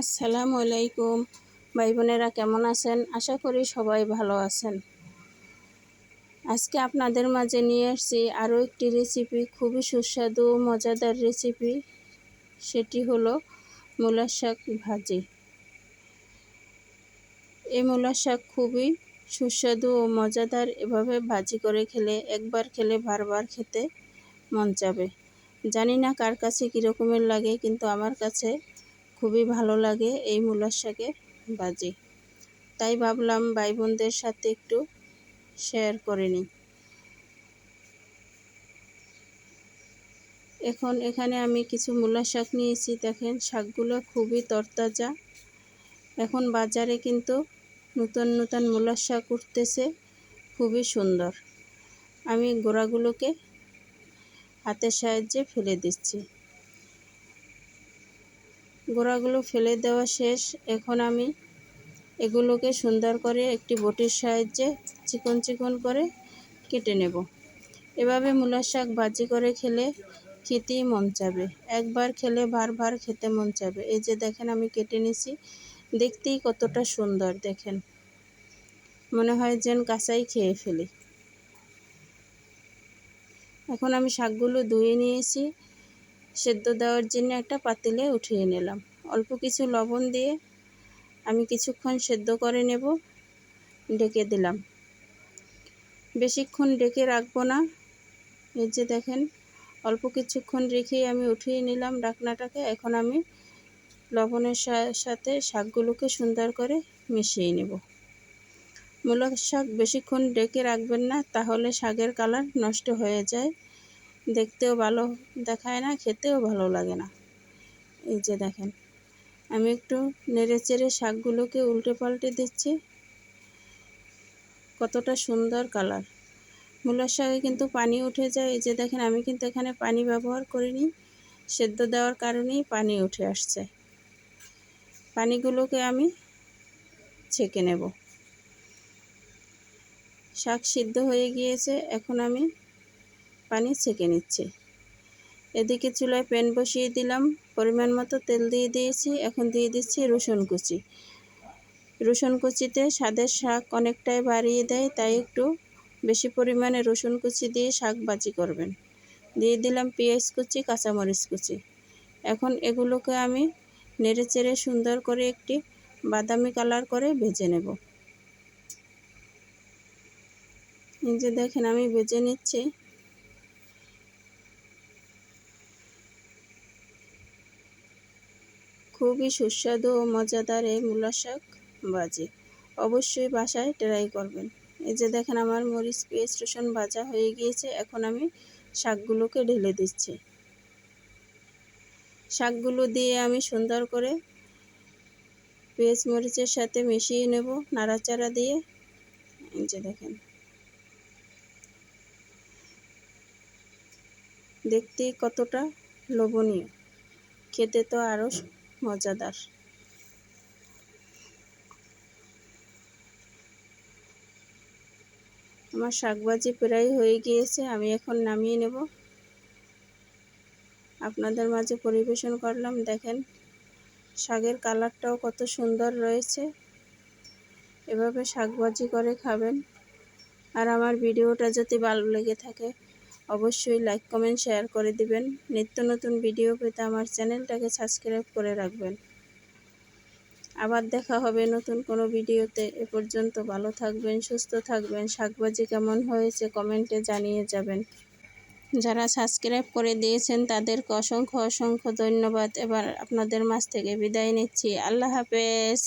আসসালামু আলাইকুম ভাই বোনেরা কেমন আছেন? আশা করি সবাই ভালো আছেন। আজকে আপনাদের মাঝে নিয়ে আসছি আরও একটি রেসিপি খুবই সুস্বাদু, মজাদার রেসিপি সেটি হলো মূলার শাক ভাজি। এই মূলার শাক খুবই সুস্বাদু ও মজাদার। এভাবে ভাজি করে খেলে, একবার খেলে বারবার খেতে মন চাবে। জানি না কার কাছে কীরকমের লাগে, কিন্তু আমার কাছে খুবই ভালো লাগে এই মূলার শাকের ভাজি তাই ভাবলাম ভাই বোনদের সাথে একটু শেয়ার করে নিই। এখন এখানে আমি কিছু মূলা শাক নিয়েছি, দেখেন শাকগুলো খুবই তরতাজা। এখন বাজারে কিন্তু নতুন নতুন মূলার শাক উঠতেছে, খুবই সুন্দর। আমি গোড়াগুলোকে হাতের সাহায্যে ফেলে দিচ্ছি। গোড়াগুলো ফেলে দেওয়া শেষ। এখন আমি এগুলোকে সুন্দর করে একটি বটির সাহায্যে চিকন চিকন করে কেটে নেব। এভাবে মূলার শাক ভাজি করে খেলে খেতেই মন চাবে। একবার খেলে বারবার খেতে মন চাবে। এই যে দেখেন আমি কেটে নিছি। দেখতেই কতটা সুন্দর দেখেন। মনে হয় যেন কাঁচাই খেয়ে ফেলি। এখন আমি শাকগুলো ধুয়ে নিয়েছি। সেদ্ধ দেওয়ার জন্য একটা পাতিলে উঠিয়ে নিলাম। অল্প কিছু লবণ দিয়ে আমি কিছুক্ষণ সেদ্ধ করে নেব ডেকে দিলাম। বেশিক্ষণ ডেকে রাখব না। এই যে দেখেন, অল্প কিছুক্ষণ রেখেই আমি উঠিয়ে নিলাম ডাকনাটাকে এখন আমি লবণের সাথে শাকগুলোকে সুন্দর করে মিশিয়ে নেব। মূলক শাক বেশিক্ষণ ডেকে রাখবেন না, তাহলে শাকের কালার নষ্ট হয়ে যায়। দেখতেও ভালো দেখায় না, খেতেও ভালো লাগে না। এই যে দেখেন, আমি একটু নেড়ে চেড়ে শাকগুলোকে উল্টে পাল্টে দিচ্ছি। কতটা সুন্দর কালার। মূলার শাকে কিন্তু পানি উঠে যায়। এই যে দেখেন, আমি কিন্তু এখানে পানি ব্যবহার করিনি। সেদ্ধ দেওয়ার কারণেই পানি উঠে আসছে। পানিগুলোকে আমি ছেঁকে নেব। শাক সিদ্ধ হয়ে গিয়েছে। এখন আমি পানি ছেঁকে নিচ্ছি। এদিকে চুলায় প্যান বসিয়ে দিলাম, পরিমাণ মতো তেল দিয়ে দিয়েছি, এখন দিয়ে দিচ্ছি রসুন কুচি। রসুন কুচিতে স্বাদের শাক অনেকটাই বাড়িয়ে দেয়, তাই একটু বেশি পরিমাণে রসুন কুচি দিয়ে শাক বাজি করবেন। দিয়ে দিলাম পেঁয়াজ কুচি, কাঁচামরিচ কুচি। এখন এগুলোকে আমি নেড়ে চেড়ে সুন্দর করে একটি বাদামি কালার করে ভেজে নেব। এই যে দেখেন, আমি ভেজে নিচ্ছি। খুবই সুস্বাদু ও মজাদার এই মূলা শাক ভাজি অবশ্যই বাসায় ট্রাই করবেন। এই যে দেখেন আমার মরিচ পেঁয়াজ রসুন ভাজা হয়ে গিয়েছে, এখন আমি শাকগুলোকে ঢেলে দিচ্ছি। শাকগুলো দিয়ে আমি সুন্দর করে পেঁয়াজ মরিচের সাথে মিশিয়ে নেব, নাড়াচাড়া দিয়ে। এই যে দেখেন। দেখতে কতটা লোভনীয়। খেতে তো আরও মজাদার। আমার শাকবাজি প্রায় হয়ে গিয়েছে, আমি এখন নামিয়ে নেব। আপনাদের মাঝে পরিবেশন করলাম, দেখেন শাকের কালারটাও কত সুন্দর রয়েছে। এভাবে শাকবাজি করে খাবেন। আর আমার ভিডিওটা যদি ভালো লেগে থাকে অবশ্যই লাইক, কমেন্ট, শেয়ার করে দিবেন। নিত্য নতুন ভিডিও পেতে আমার চ্যানেলটাকে সাবস্ক্রাইব করে রাখবেন। আবার দেখা হবে নতুন কোনো ভিডিওতে। এ পর্যন্ত ভালো থাকবেন, সুস্থ থাকবেন, শাকবাজি কেমন হয়েছে কমেন্টে জানিয়ে যাবেন। যারা সাবস্ক্রাইব করে দিয়েছেন তাদেরকে অসংখ্য অসংখ্য ধন্যবাদ। এবার আপনাদের মাছ থেকে বিদায় নিচ্ছি। আল্লাহ হাফেজ।